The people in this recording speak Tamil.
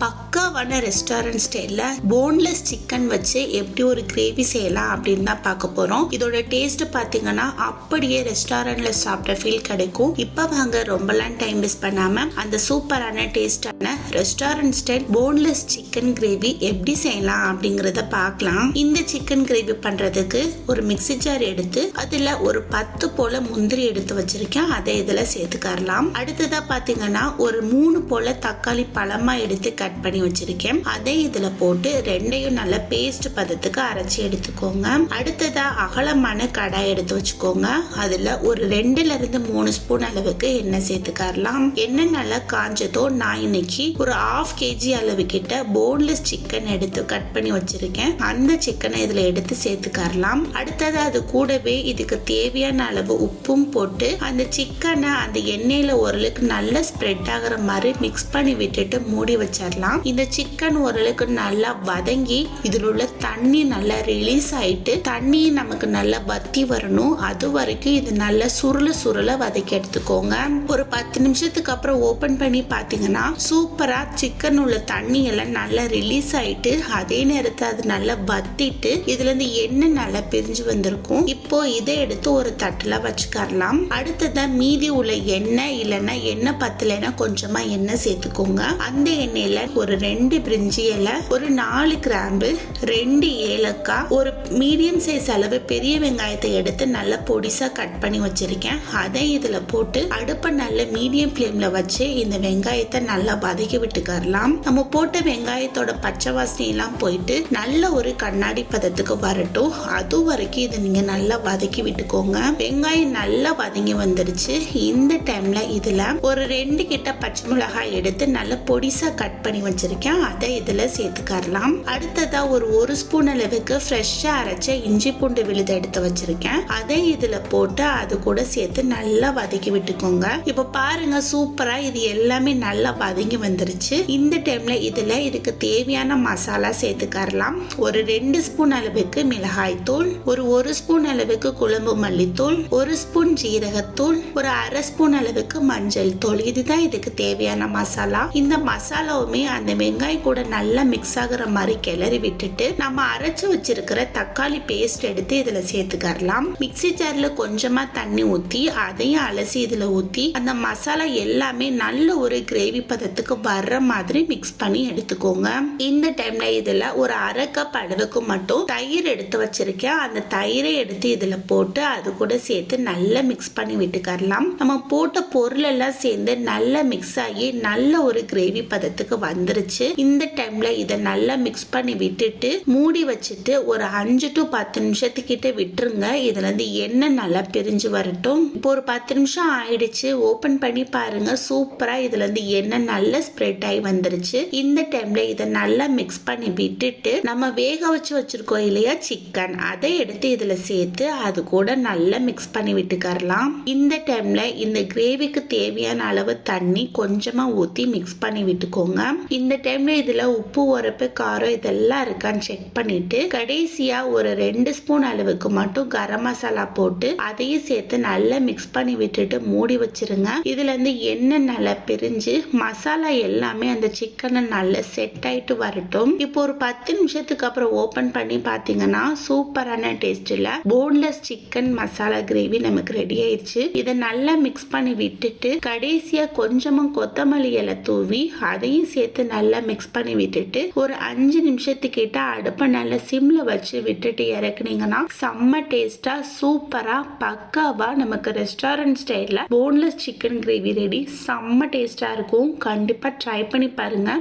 பக்காவான ரெஸ்டாரண்ட் ஸ்டைலில் போன்லெஸ் சிக்கன் வச்சு எப்படி ஒரு கிரேவி செய்யலாம் அப்படின்னு தான் பார்க்க போகிறோம் இதோட டேஸ்ட் பார்த்தீங்கன்னா அப்படியே ரெஸ்டாரண்ட்ல சாப்பிட்ட ஃபீல் கிடைக்கும். இப்போ வாங்க ரொம்பலாம் டைம் வேஸ்ட் பண்ணாமல் அந்த சூப்பரான டேஸ்டான restaurant style boneless chicken gravy எப்படி செய்யலாம் அப்படிங்கிறத பார்க்கலாம். இந்த சிக்கன் கிரேவி பண்ணுறதுக்கு ஒரு மிக்ஸி ஜார் எடுத்து அதில் ஒரு பத்து போல முந்திரி எடுத்து வச்சிருக்கேன். அதை இதில் சேர்த்துக்கரலாம். அடுத்ததாக பார்த்தீங்கன்னா ஒரு மூணு போல தக்காளி பழமாக எடுத்து கட் பண்ணி வச்சிருக்கேன். அதை இதுல போட்டு ரெண்டையும் நல்ல பேஸ்ட் பதத்துக்கு அரைச்சி எடுத்துக்கோங்க. அடுத்ததா அகலமான கடாய் எடுத்து வச்சுக்கோங்க. அதுல ஒரு ரெண்டுல இருந்து மூணு ஸ்பூன் அளவுக்கு எண்ணெய் சேர்த்துக்கரலாம். எண்ணெய் நல்லா காஞ்சதோ நான் இன்னைக்கு ஒரு ஆஃப் கேஜி அளவு கிட்ட போன்லெஸ் சிக்கன் எடுத்து கட் பண்ணி வச்சிருக்கேன். அந்த சிக்கனை இதுல எடுத்து சேர்த்துக்கரலாம். அடுத்தது அது கூடவே இதுக்கு தேவையான அளவு உப்பும் போட்டு அந்த சிக்கனை அந்த எண்ணெயில ஓரளவுக்கு நல்லா ஸ்ப்ரெட் ஆகிற மாதிரி மிக்ஸ் பண்ணி விட்டுட்டு மூடி வச்சிடலாம் இந்த சிக்கன் ஓரளவுக்கு நல்லா வதங்கி இதில் உள்ள தண்ணி நல்லா ரிலீஸ் ஆயிட்டு தண்ணி நமக்கு நல்லா வத்தி வரணும். அது வரைக்கும் இது நல்லா சுருள சுருள வதக்கி எடுத்துக்கோங்க. ஒரு பத்து நிமிஷத்துக்கு அப்புறம் ஓபன் பண்ணி பார்த்தீங்கன்னா சூப்பரா சிக்கன் உள்ள தண்ணி எல்லாம் நல்லா ரிலீஸ் ஆயிட்டு அதே நேரத்தில் அது நல்லா வத்திட்டு இதுல இருந்து எண்ணெய் நல்லா பிரிஞ்சு வந்திருக்கும். இப்போ இதை எடுத்து ஒரு தட்டுல வச்சுக்கரலாம். அடுத்ததான் மீதி உள்ள எண்ணெய் இல்லைன்னா எண்ணெய் பத்தலைன்னா கொஞ்சமா எண்ணெய் சேர்த்துக்கோங்க. அந்த எண்ணெயில ஒரு ரெண்டு பிரிஞ்சி இலை ஒரு நாலு கிராம்பு ரெண்டு ஏலக்காய் ஒரு மீடியம் சைஸ் அளவு பெரிய வெங்காயத்தை எடுத்து நல்லா பொடிசா கட் பண்ணி வச்சிருக்கேன். அதை இதுல போட்டு அடுப்பை நல்ல மீடியம் ஃப்ளேமில் வச்சு இந்த வெங்காயத்தை நல்லா வதக்கி விட்டுக்கரலாம். நம்ம போட்ட வெங்காயத்தோட பச்சை வாசனை எல்லாம் போயிட்டு நல்ல ஒரு கண்ணாடி பதத்துக்கு வரட்டும். அது வரைக்கும் இதை நீங்க நல்லா வதக்கி விட்டுக்கோங்க. வெங்காயம் நல்லா வதங்கி வந்துருச்சு. இந்த டைம்ல இதுல ஒரு ரெண்டு கிட்ட பச்சை மிளகாய் எடுத்து நல்லா பொடிசா கட் பண்ணி வச்சிருக்கேன். அதை இதுல சேர்த்துக்கரலாம். அடுத்ததா ஒரு ஒரு ஸ்பூன் அளவுக்கு ஃப்ரெஷ்ஷாக அரைச்ச இஞ்சி பூண்டு விழுது எடுத்து வச்சிருக்கேன். அதை இதில் போட்டு அது கூட சேர்த்து நல்லா வதக்கி விட்டுக்கோங்க. இப்போ பாருங்க சூப்பராக இது எல்லாமே நல்லா வதங்கி வந்துருச்சு. இந்த டைமில் இதில் இதுக்கு தேவையான மசாலா சேர்த்துக்கரலாம். ஒரு ரெண்டு ஸ்பூன் அளவுக்கு மிளகாய் தூள் ஒரு ஒரு ஸ்பூன் அளவுக்கு குழம்பு மல்லித்தூள் ஒரு ஸ்பூன் ஜீரகத்தூள் ஒரு அரை ஸ்பூன் அளவுக்கு மஞ்சள் தூள். இதுதான் இதுக்கு தேவையான மசாலா. இந்த மசாலாவுமே அந்த வெங்காயம் கூட நல்லா மிக்ஸ் ஆகுற மாதிரி கிளறி விட்டுட்டு நம்ம அரைச்சு வச்சிருக்கிற தக்காளி பேஸ்ட் எடுத்து இதுல சேர்த்துக்கரலாம். மிக்ஸி ஜார்ல கொஞ்சமா தண்ணி ஊத்தி அதையும் அலசி இதுல ஊத்தி அந்த மசாலா எல்லாமே நல்ல ஒரு கிரேவி பதத்துக்கு வர்ற மாதிரி மிக்ஸ் பண்ணி எடுத்துக்கோங்க. இந்த டைம்ல இதுல ஒரு அரை கப் அளவுக்கு மட்டும் தயிர் எடுத்து வச்சிருக்கேன். அந்த தயிரை எடுத்து இதுல போட்டு அது கூட சேர்த்து நல்லா மிக்ஸ் பண்ணி விட்டுக்கரலாம். நம்ம போட்ட பொருள் எல்லாம் சேர்ந்து நல்லா மிக்ஸ் ஆகி நல்ல ஒரு கிரேவி பதத்துக்கு வந்துருச்சு. இந்த டைம்ல இதை நல்லா மிக்ஸ் பண்ணி விட்டுட்டு மூடி வச்சுட்டு ஒரு அஞ்சு டு பத்து நிமிஷத்துக்கிட்ட விட்டுருங்க. இதுலேருந்து எண்ணெய் நல்லா பிரிஞ்சு வரட்டும். இப்போ ஒரு பத்து நிமிஷம் ஆயிடுச்சு. ஓப்பன் பண்ணி பாருங்க. சூப்பராக இதுலேருந்து எண்ணெய் நல்லா ஸ்ப்ரெட் ஆகி வந்துருச்சு. இந்த டைம்ல இதை நல்லா மிக்ஸ் பண்ணி விட்டுட்டு நம்ம வேக வச்சு வச்சிருக்கோம் இல்லையா சிக்கன் அதை எடுத்து இதில் சேர்த்து அது கூட நல்லா மிக்ஸ் பண்ணி விட்டுக்கரலாம். இந்த டைம்ல இந்த கிரேவிக்கு தேவையான அளவு தண்ணி கொஞ்சமா ஊற்றி மிக்ஸ் பண்ணி விட்டுக்கோங்க. இந்த டைம்ல இதில் உப்பு உரப்பு காரம் இதெல்லாம் இருக்கான்னு செக் பண்ணிட்டு கடைசியா ஒரு ரெண்டு ஸ்பூன் அளவுக்கு மட்டும் கரம் மசாலா போட்டு அதையும் சேர்த்து நல்லா மிக்ஸ் பண்ணி விட்டுட்டு மூடி வச்சிருங்க. இதுல இருந்து எண்ணெய் நல்லா பிரிஞ்சு மசாலா எல்லாமே அந்த சிக்கனை நல்லா செட் ஆயிட்டு வரட்டும். இப்போ ஒரு பத்து நிமிஷத்துக்கு அப்புறம் ஓபன் பண்ணி பாத்தீங்கன்னா சூப்பரான டேஸ்ட்ல போன்லெஸ் சிக்கன் மசாலா கிரேவி நமக்கு ரெடி ஆயிடுச்சு இதை நல்லா மிக்ஸ் பண்ணி விட்டுட்டு கடைசியா கொஞ்சமும் கொத்தமல்லி இலை தூவி அதையும் சேர்த்து நல்லா மிக்ஸ் பண்ணி விட்டுட்டு ஒரு அஞ்சு நிமிஷத்துக்கிட்ட அடுப்பு நல்லா சிம்ல வச்சு விட்டுட்டு இறக்குனீங்கன்னா செம்ம டேஸ்டா சூப்பரா பக்காவா நமக்கு ரெஸ்டாரண்ட் ஸ்டைல்ல போன்லெஸ் சிக்கன் கிரேவி ரெடி செம்ம டேஸ்டா இருக்கும். கண்டிப்பா ட்ரை பண்ணி பாருங்க.